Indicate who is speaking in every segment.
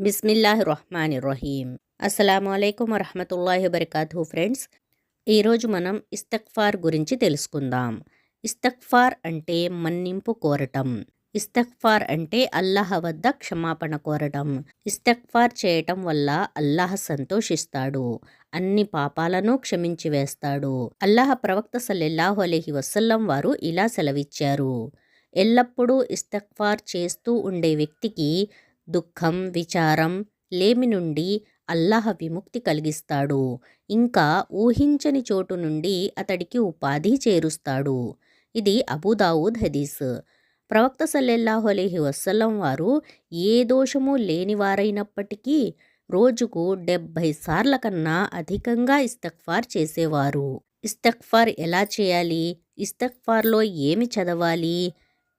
Speaker 1: బిస్మిల్లాహి రహమాన్ రహీం అస్సలాము అలైకుం వరహమతుల్లాహి వబర్కాతు ఫ్రెండ్స్ ఈరోజు మనం ఇస్తక్ఫార్ గురించి తెలుసుకుందాం. ఇస్తక్ఫార్ అంటే మన్నింపు కోరటం. ఇస్తక్ఫార్ అంటే అల్లాహ వద్ద క్షమాపణ కోరటం. ఇస్తక్ఫార్ చేయటం వల్ల అల్లాహ సంతోషిస్తాడు. అన్ని పాపాలను క్షమించి వేస్తాడు. అల్లాహ ప్రవక్త సల్లెల్లాహు అలహి వసల్లం వారు ఇలా సెలవిచ్చారు. ఎల్లప్పుడూ ఇస్తక్ఫార్ చేస్తూ ఉండే వ్యక్తికి దుఃఖం విచారం లేమి నుండి అల్లాహ విముక్తి కలిగిస్తాడు. ఇంకా ఊహించని చోటు నుండి అతడికి ఉపాధి చేరుస్తాడు. ఇది అబుదావుద్ హదీస్. ప్రవక్త సల్లెల్లాహు అలీహి వసల్లం వారు ఏ దోషము లేనివారైనప్పటికీ రోజుకు డెబ్భై సార్ల కన్నా అధికంగా ఇస్తక్ఫార్ చేసేవారు. ఇస్తక్ఫార్ ఎలా చేయాలి? ఇస్తక్ఫార్లో ఏమి చదవాలి?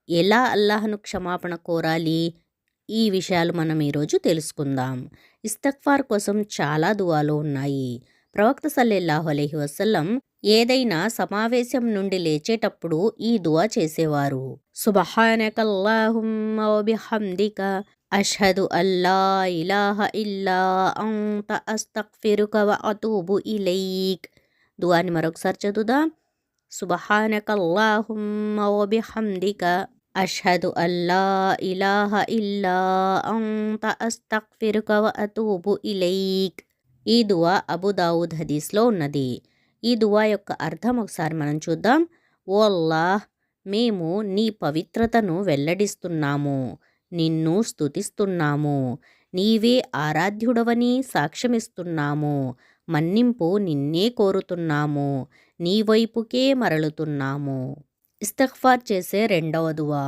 Speaker 1: ఎలా అల్లాహను క్షమాపణ కోరాలి? ఈ విషయాలు మనం ఈరోజు తెలుసుకుందాం. ఇస్తక్ఫార్ కోసం చాలా దువాలు ఉన్నాయి. ప్రవక్త సల్లెల్లాహు అలహి వసల్లం ఏదైనా సమావేశం నుండి లేచేటప్పుడు ఈ దువా చేసేవారు. సుబహానకల్లాహుమ్మ అష్హదు అల్లా ఇలాహ ఇల్లా అంత అస్తక్ఫిరుక వ అతూబు ఇలైక్. దువాని మరొకసారి చదువుదాం. సుబహానకల్లాహుమ్మ వబిహమ్దిక అష్హదు అల్లా ఇలాహ ఇల్లా అంత అస్తగ్ఫిరుక అతూబు ఇలైక్. ఈ దువా అబుదావుద్ హదీస్లో ఉన్నది. ఈ దువా యొక్క అర్థం ఒకసారి మనం చూద్దాం. ఓ అల్లాహ్ మేము నీ పవిత్రతను వెల్లడిస్తున్నాము నిన్ను స్తుతిస్తున్నాము నీవే ఆరాధ్యుడవని సాక్ష్యమిస్తున్నాము మన్నింపు నిన్నే కోరుతున్నాము నీ వైపుకే మరలుతున్నాము. ఇస్తఫార్ చేసే రెండవ దువా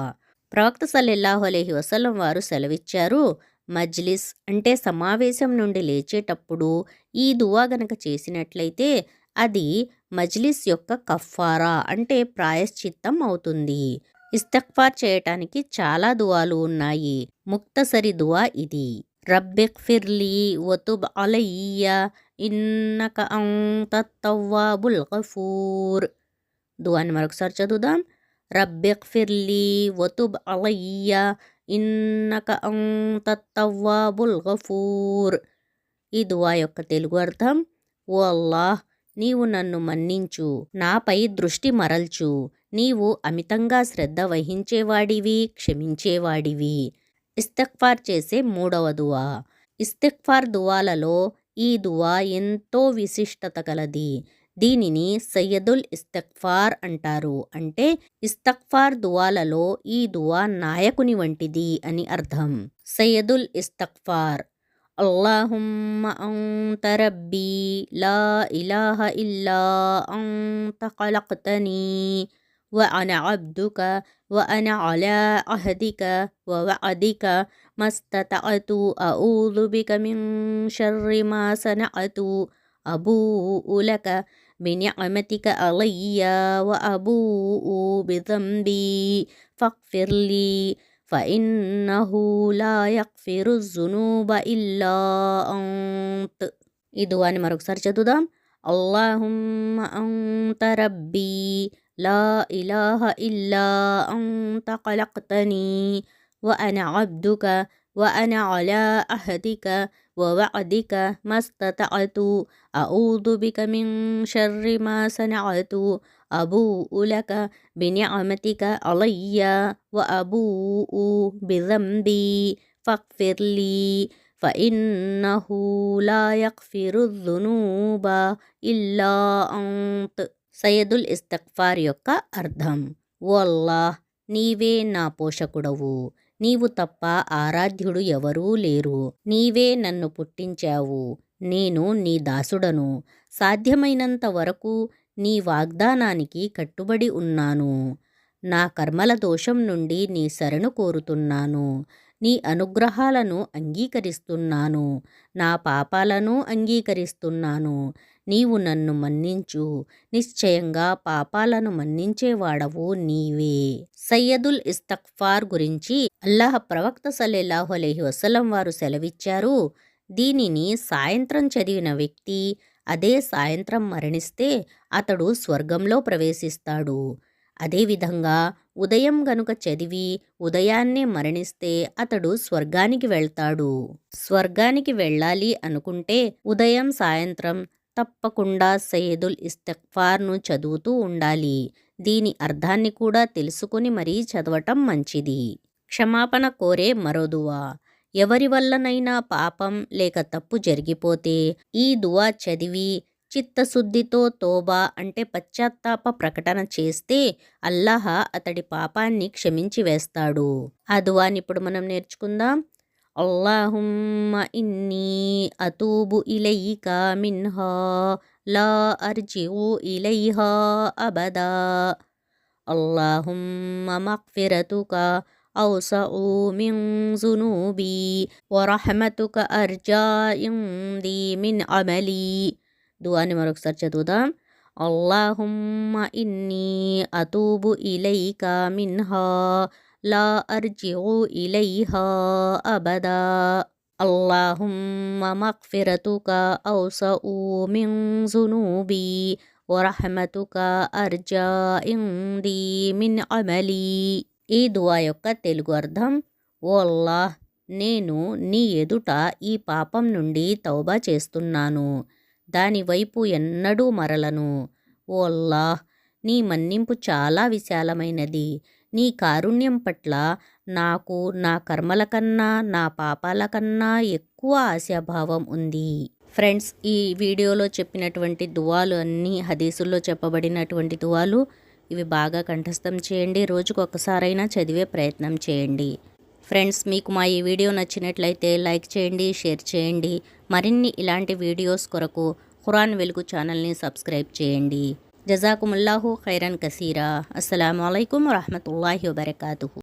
Speaker 1: ప్రవక్త సల్లెల్లాహు అలహి వసలం వారు సెలవిచ్చారు మజ్లిస్ అంటే సమావేశం నుండి లేచేటప్పుడు ఈ దువా గనక చేసినట్లయితే అది మజ్లిస్ యొక్క కఫారా అంటే ప్రాయశ్చిత్తం అవుతుంది. ఇస్తగ్ఫార్ చేయటానికి చాలా దువాలు ఉన్నాయి. ముక్తసరి దువా ఇది. రబ్బిక్ఫిర్లీ వతుబ్ అలయ్య ఇన్నక అంత తవ్వాబుల్ గఫూర్. దువాని మరొకసారి చదువుదాం రబ్బిక్ఫిర్లీ వతుబ్ అలయ్య ఇన్నక అంత గఫూర్ ఈ దువా యొక్క తెలుగు అర్థం ఓ అల్లాహ్ నీవు నన్ను మన్నించు నాపై దృష్టి మరల్చు నీవు అమితంగా శ్రద్ధ వహించేవాడివి క్షమించేవాడివి ఇస్తక్ఫార్ చేసే మూడవ దువా ఇస్తక్ఫార్ దువాలలో ఈ దువా ఎంతో విశిష్టత కలది దీనిని సయ్యదుల్ ఇస్తక్ఫార్ అంటారు అంటే ఇస్తక్ఫార్ దువాలలో ఈ దువా నాయకుని వంటిది అని అర్థం సయ్యదుల్ ఇస్తక్ఫార్ అల్లాహుమ్మ అంత రబ్బీ లా ఇలాహ ఇల్లా అంత ఖలక్తనీ وأنا عبدك وأنا على عهدك ووعدك ما استطعت أعوذ بك من شر ما صنعت أبوء لك بنعمتك علي وأبوء بذنبي فاغفر لي فإنه لا يغفر الذنوب إلا أنت ఇది అని మరొకసారి చదువుదాం اللهم أنت ربي لا إله إلا أنت خلقتني وأنا عبدك وأنا على عهدك ووعدك ما استطعت أعوذ بك من شر ما صنعت أبوء لك بنعمتك علي وأبوء بذنبي فاغفر لي فإنه لا يغفر الذنوب إلا أنت సయ్యదుల్ ఇస్తక్ఫార్ యొక్క అర్థం ఓ అల్లాహ్ నీవే నా పోషకుడవు నీవు తప్ప ఆరాధ్యుడు ఎవరూ లేరు. నీవే నన్ను పుట్టించావు. నేను నీ దాసుడను. సాధ్యమైనంత వరకు నీ వాగ్దానానికి కట్టుబడి ఉన్నాను. నా కర్మల దోషం నుండి నీ శరణు కోరుతున్నాను. నీ అనుగ్రహాలను అంగీకరిస్తున్నాను. నా పాపాలను అంగీకరిస్తున్నాను. నీవు నన్ను మన్నించు. నిశ్చయంగా పాపాలను మన్నించేవాడవు నీవే. సయ్యదుల్ ఇస్తక్ఫార్ గురించి అల్లాహ్ ప్రవక్త సల్లెల్లాహు అలహి వసలం వారు సెలవిచ్చారు. దీనిని సాయంత్రం చదివిన వ్యక్తి అదే సాయంత్రం మరణిస్తే అతడు స్వర్గంలో ప్రవేశిస్తాడు. అదేవిధంగా ఉదయం గనుక చదివి ఉదయాన్నే మరణిస్తే అతడు స్వర్గానికి వెళ్తాడు. స్వర్గానికి వెళ్ళాలి అనుకుంటే ఉదయం సాయంత్రం తప్పకుండా సయ్యదుల్ ఇస్తక్ఫార్ను చదువుతూ ఉండాలి. దీని అర్థాన్ని కూడా తెలుసుకుని మరీ చదవటం మంచిది. క్షమాపణ కోరే మరో దువా. ఎవరి వల్లనైనా పాపం లేక తప్పు జరిగిపోతే ఈ దువా చదివి చిత్తశుద్ధితో తోబా అంటే పశ్చాత్తాప ప్రకటన చేస్తే అల్లాహ అతడి పాపాన్ని క్షమించి వేస్తాడు ఆ దువాని ఇప్పుడు మనం నేర్చుకుందాం అల్లాహుమ్మ ఇన్నీ అతూబు ఇలైక మిన్హా లా అర్జిఉ ఇలైహా అబదా అల్లాహుమ్మ మగ్ఫిరతుక أوسع من ذنوبي ورحمتك أرجى عندي من عملي దువాని మరొకసారి చదువుదాం అల్లాహుమ్మ ఇన్నీ అతూబు ఇలైక మిన్హా లా అర్జిఉ ఇలైహా అబదా అల్లాహుమ్మ మగ్ఫిరతుక ఔసఉ మిన్ జునూబి వరహమతుక అర్జా ఇందీ మిన్ అమలీ ఈ దువా యొక్క తెలుగు అర్థం ఓ అల్లాహ్ నేను నీ ఎదుట ఈ పాపం నుండి తౌబా చేస్తున్నాను దానివైపు ఎన్నడూ మరలను. ఓల్లా నీ మన్నింపు చాలా విశాలమైనది. నీ కారుణ్యం పట్ల నాకు నా కర్మల కన్నా నా పాపాల కన్నా ఎక్కువ ఆశాభావం ఉంది. ఫ్రెండ్స్ ఈ వీడియోలో చెప్పినటువంటి దువాలు అన్నీ హదీసుల్లో చెప్పబడినటువంటి దువాలు ఇవి బాగా కంఠస్థం చేయండి. రోజుకు ఒకసారైనా చదివే ప్రయత్నం చేయండి. ఫ్రెండ్స్ మీకు మా ఈ వీడియో నచ్చినట్లయితే లైక్ చేయండి షేర్ చేయండి. మరిన్ని ఇలాంటి వీడియోస్ కొరకు ఖురాన్ వెలుగు ఛానల్ని సబ్స్క్రైబ్ చేయండి. జజాకుముల్లాహు ఖైరన్ కసీరా. అస్సలం అయికం వరహమూల వబర్కూ